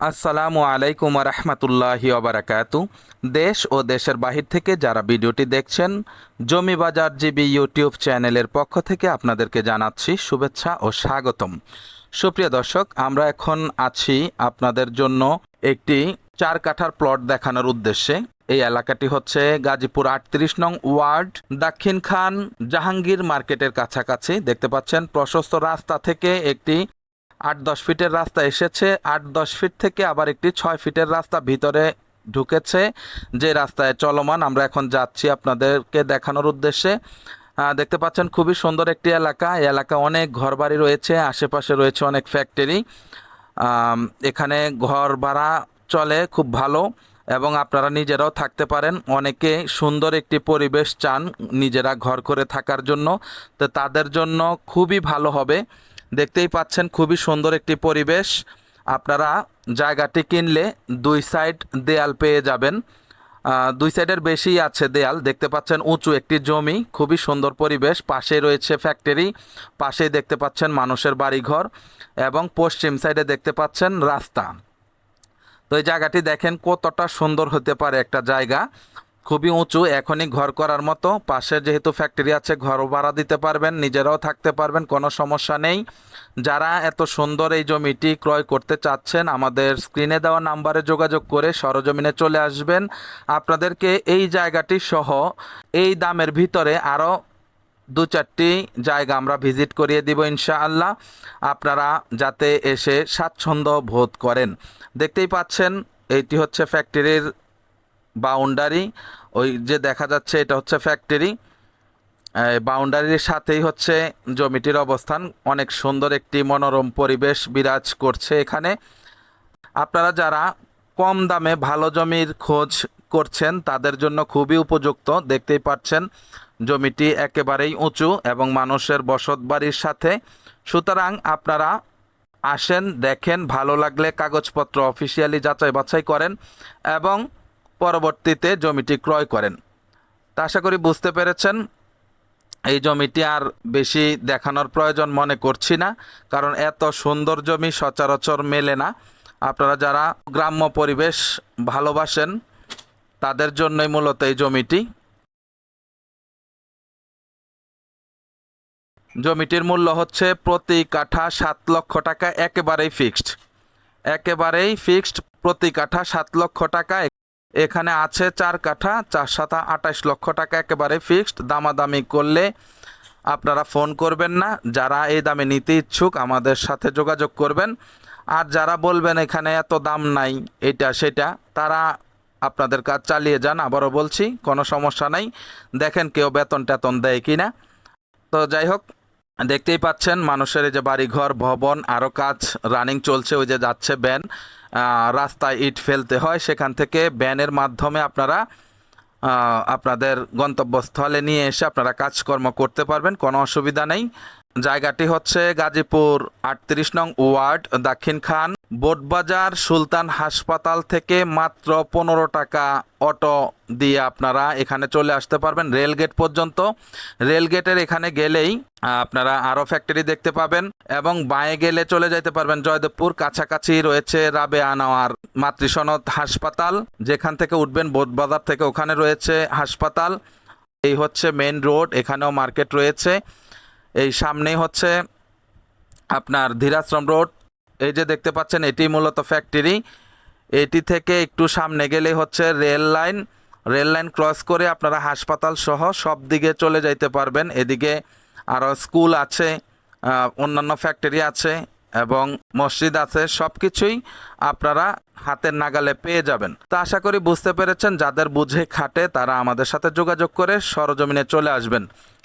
আসসালামু আলাইকুম রহমতুল্লাহি দেশ ও দেশের বাহির থেকে যারা ভিডিওটি দেখছেন, জমি বাজার জিবি ইউটিউব চ্যানেলের পক্ষ থেকে আপনাদেরকে জানাচ্ছি শুভেচ্ছা ও স্বাগতম। সুপ্রিয় দর্শক, আমরা এখন আছি আপনাদের জন্য একটি চার কাঠার প্লট দেখানোর উদ্দেশ্যে। এই এলাকাটি হচ্ছে গাজীপুর আটত্রিশ নং ওয়ার্ড, দাক্ষিণ খান জাহাঙ্গীর মার্কেটের কাছাকাছি। দেখতে পাচ্ছেন, প্রশস্ত রাস্তা থেকে একটি আট দশ ফিটের রাস্তা এসেছে। আট দশ ফিট থেকে আবার একটি ছয় ফিটের রাস্তা ভিতরে ঢুকেছে যে রাস্তায় চলমান। আমরা এখন যাচ্ছি আপনাদেরকে দেখানোর উদ্দেশ্যে। দেখতে পাচ্ছেন খুবই সুন্দর একটি এলাকা। এই এলাকা অনেক ঘরবাড়ি রয়েছে, আশেপাশে রয়েছে অনেক ফ্যাক্টরি এখানে ঘর ভাড়া চলে খুব ভালো এবং আপনারা নিজেরাও থাকতে পারেন। অনেকে সুন্দর একটি পরিবেশ চান নিজেরা ঘর করে থাকার জন্য। তো তাদের জন্য খুবই ভালো হবে। দেখতেই পাচ্ছেন খুবই সুন্দর একটি পরিবেশ। আপনারা জায়গাটি কিনলে দুই সাইড দেয়াল পেয়ে যাবেন। দুই সাইডের বেশি আছে দেয়াল। দেখতে পাচ্ছেন উঁচু একটি জমি, খুবই সুন্দর পরিবেশ। পাশে রয়েছে ফ্যাক্টরি পাশেই দেখতে পাচ্ছেন মানুষের বাড়িঘর এবং পশ্চিম সাইডে দেখতে পাচ্ছেন রাস্তা। তো এই জায়গাটি দেখেন কতটা সুন্দর হতে পারে একটা জায়গা। খুবই উঁচু, এখনই ঘর করার মতো। পাশে যেহেতু ফ্যাক্টরি আছে ঘর ভাড়া দিতে পারবেন, নিজেরাও থাকতে পারবেন, কোনো সমস্যা নেই। যারা এত সুন্দর এই জমিটি ক্রয় করতে চাচ্ছেন, আমাদের স্ক্রিনে দেওয়া নাম্বারে যোগাযোগ করে সরজমিনে চলে আসবেন। আপনাদেরকে এই জায়গাটি সহ এই দামের ভিতরে আরও দু চারটি জায়গা আমরা ভিজিট করিয়ে দিব ইনশাআল্লাহ। আপনারা যাতে এসে স্বাচ্ছন্দ্য বোধ করেন। দেখতেই পাচ্ছেন, এইটি হচ্ছে ফ্যাক্টরির বাউন্ডারি, ওই যে দেখা যাচ্ছে এটা হচ্ছে ফ্যাক্টরি। বাউন্ডারির সাথেই হচ্ছে জমিটির অবস্থান। অনেক সুন্দর একটি মনোরম পরিবেশ বিরাজ করছে এখানে। আপনারা যারা কম দামে ভালো জমির খোঁজ করছেন, তাদের জন্য খুবই উপযুক্ত। দেখতেই পাচ্ছেন, জমিটি একেবারেই উঁচু এবং মানুষের বসত বাড়ির সাথে। সুতরাং আপনারা আসেন, দেখেন, ভালো লাগলে কাগজপত্র অফিসিয়ালি যাচাই বাছাই করেন এবং পরবর্তীতে জমিটি ক্রয় করেন। তা আশা করি বুঝতে পেরেছেন। এই জমিটি আর বেশি দেখানোর প্রয়োজন মনে করছি না, কারণ এত সুন্দর জমি সচরাচর মেলে না। আপনারা যারা গ্রাম্য পরিবেশ ভালোবাসেন, তাদের জন্যই মূলত এই জমিটি। জমিটির মূল্য হচ্ছে প্রতি কাঠা সাত লক্ষ টাকা, একেবারেই ফিক্সড। একেবারেই ফিক্সড, প্রতি কাঠা সাত লক্ষ টাকা এখানে আছে চার কাঠা, চার সাতা আঠাশ লক্ষ টাকা একেবারে ফিক্সড দামাদামি করলে আপনারা ফোন করবেন না। যারা এই দামে নিতে ইচ্ছুক, আমাদের সাথে যোগাযোগ করবেন। আর যারা বলবেন এখানে এত দাম নাই, এটা সেটা, তারা আপনাদের কাজ চালিয়ে যান। আবারও বলছি, কোনো সমস্যা নাই। দেখেন কেউ বেতন টেতন দেয় কি না তো যাই হোক, দেখতেই পাচ্ছেন, মানুষের এই যে বাড়িঘর, ভবন আরও কাজ রানিং চলছে, ওই যে যাচ্ছে ব্যান। রাস্তায় ইট ফেলতে হয়, সেখান থেকে ব্যানের মাধ্যমে আপনারা আপনাদের গন্তব্যস্থলে নিয়ে এসে আপনারা কাজকর্ম করতে পারবেন, কোনো অসুবিধা নেই। জায়গাটি হচ্ছে গাজীপুর। আটত্রিশ নং ওয়ার্ড, দাক্ষিণ খান। বোটবাজার সুলতান হাসপাতাল থেকে মাত্র পনেরো টাকা অটো দিয়ে আপনারা এখানে চলে আসতে পারবেন রেলগেট পর্যন্ত। রেলগেটের এখানে গেলেই আপনারা আরও ফ্যাক্টরি দেখতে পাবেন এবং বাঁয়ে গেলে চলে যেতে পারবেন জয়দেবপুর। কাছাকাছি রয়েছে রাবে আনোয়ার মাতৃসনদ হাসপাতাল, যেখান থেকে উঠবেন বোটবাজার থেকে। ওখানে রয়েছে হাসপাতাল, এই হচ্ছে মেন রোড এখানেও মার্কেট রয়েছে। এই সামনেই হচ্ছে আপনার ধীরাশ্রম রোড। এই যে দেখতে পাচ্ছেন এটি মূলত ফ্যাক্টরি এটি থেকে একটু সামনে গেলে হচ্ছে rail line rail line cross করে আপনারা হাসপাতাল সহ সব দিকে চলে যাইতে পারবেন। এদিকে আরও স্কুল আছে অন্যান্য ফ্যাক্টরি আছে। এবং মসজিদ আছে সব কিছুই আপনারা হাতের নাগালে পেয়ে যাবেন। তো আশা করি বুঝতে পেরেছেন, যাদের বুঝে খাটে তারা আমাদের সাথে যোগাযোগ করে সরজমিনে চলে আসবেন।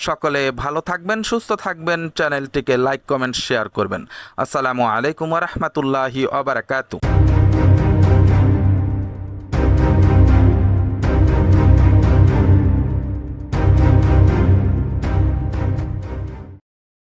সকলে ভালো থাকবেন, সুস্থ থাকবেন, চ্যানেলটিকে লাইক, কমেন্ট, শেয়ার করবেন। আসসালামু আলাইকুম রহমতুল্লাহি আবরাকাতু